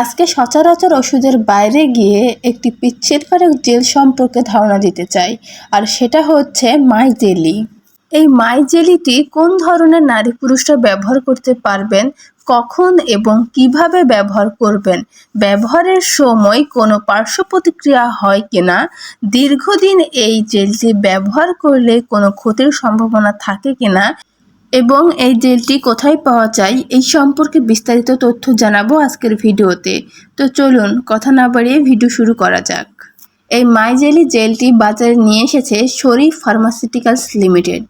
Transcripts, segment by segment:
আজকে সচরাচর ওষুধের বাইরে গিয়ে একটি পিচ্ছিলকারক জেল সম্পর্কে ধারণা দিতে চাই, আর সেটা হচ্ছে মাই জেলি এই মাই জেলিটি কোন ধরনের নারী পুরুষরা ব্যবহার করতে পারবেন, কখন এবং কীভাবে ব্যবহার করবেন, ব্যবহারের সময় কোনো পার্শ্ব প্রতিক্রিয়া হয় কিনা, দীর্ঘদিন এই জেলটি ব্যবহার করলে কোনো ক্ষতির সম্ভাবনা থাকে কিনা এবং এই জেলটি কোথায় পাওয়া যায় এই সম্পর্কে বিস্তারিত তথ্য জানাব আজকের ভিডিওতে। তো চলুন, কথা না বাড়িয়ে ভিডিও শুরু করা যাক। এই মাইজেলি জেলটি বাজারে নিয়ে এসেছে Sharif pharmaceuticals limited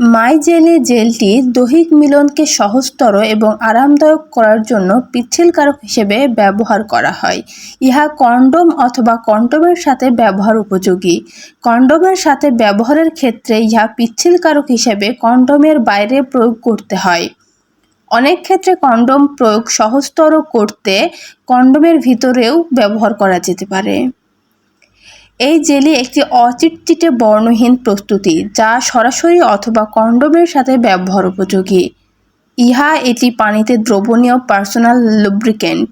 my jelly জেলটি দৈহিক মিলনকে সহজতর এবং আরামদায়ক করার জন্য পিচ্ছিলকারক হিসেবে ব্যবহার করা হয়। ইহা কন্ডোম অথবা কন্ডোমের সাথে ব্যবহার উপযোগী। কন্ডোমের সাথে ব্যবহারের ক্ষেত্রে ইহা পিচ্ছিলকারক হিসেবে কন্ডোমের বাইরে প্রয়োগ করতে হয়। অনেক ক্ষেত্রে কন্ডোম প্রয়োগ সহজতর করতে কন্ডোমের ভিতরেও ব্যবহার করা যেতে পারে। এই জেলি একটি অচিটচিটে বর্ণহীন প্রস্তুতি, যা সরাসরি অথবা কন্ডোমের সাথে ব্যবহার উপযোগী। ইহা এটি পানিতে দ্রবণীয় পার্সোনাল লুব্রিকেন্ট,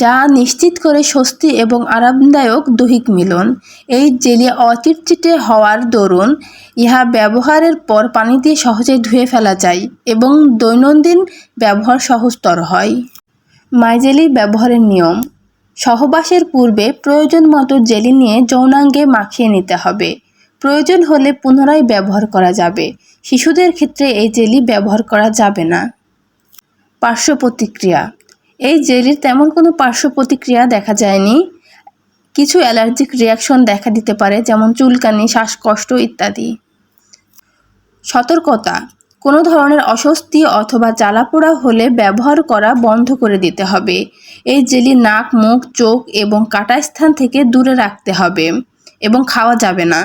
যা নিশ্চিত করে স্বস্তি এবং আরামদায়ক দৈহিক মিলন। এই জেলি অচিটচিটে হওয়ার দরুন ইহা ব্যবহারের পর পানি দিয়ে সহজে ধুয়ে ফেলা যায় এবং দৈনন্দিন ব্যবহার সহজতর হয়। মাইজেলি ব্যবহারের নিয়ম সহবাসের পূর্বে প্রয়োজন মতো জেলি নিয়ে যৌনাঙ্গে মাখিয়ে নিতে হবে। প্রয়োজন হলে পুনরায় ব্যবহার করা যাবে। শিশুদের ক্ষেত্রে এই জেলি ব্যবহার করা যাবে না। পার্শ্ব প্রতিক্রিয়া। এই জেলির তেমন কোনো পার্শ্ব প্রতিক্রিয়া দেখা যায়নি। কিছু অ্যালার্জিক রিয়াকশন দেখা দিতে পারে, যেমন চুলকানি, শ্বাসকষ্ট ইত্যাদি। সতর্কতা। কোনো ধরনের অস্বস্তি অথবা জ্বালাপোড়া হলে ব্যবহার করা বন্ধ করে দিতে হবে। এই জেলি নাক, মুখ, চোখ এবং কাটা স্থান থেকে দূরে রাখতে হবে এবং খাওয়া যাবে না।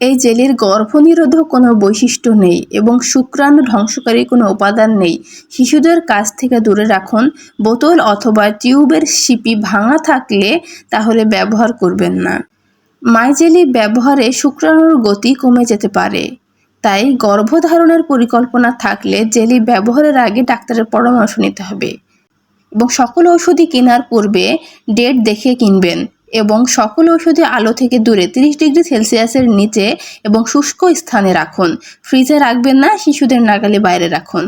এই জেলির গর্ভনিরোধক কোনো বৈশিষ্ট্য নেই এবং শুক্রাণু ধ্বংসকারী কোনো উপাদান নেই। শিশুদের কাছ থেকে দূরে রাখুন। বোতল অথবা টিউবের শিপি ভাঙা থাকলে তাহলে ব্যবহার করবেন না। মাইজেলি ব্যবহারে শুক্রাণুর গতি কমে যেতে পারে। তাই গর্ভধারণের পরিকল্পনা থাকলে জেলি ব্যবহারের আগে ডাক্তারের পরামর্শ নিতে হবে। এবং সকল ওষুধই কেনার পূর্বে ডেট দেখে কিনবেন এবং সকল ওষুধই আলো থেকে দূরে তিরিশ ডিগ্রি সেলসিয়াসের নিচে এবং শুষ্ক স্থানে রাখুন। ফ্রিজে রাখবেন না, শিশুদের নাগালে বাইরে রাখুন।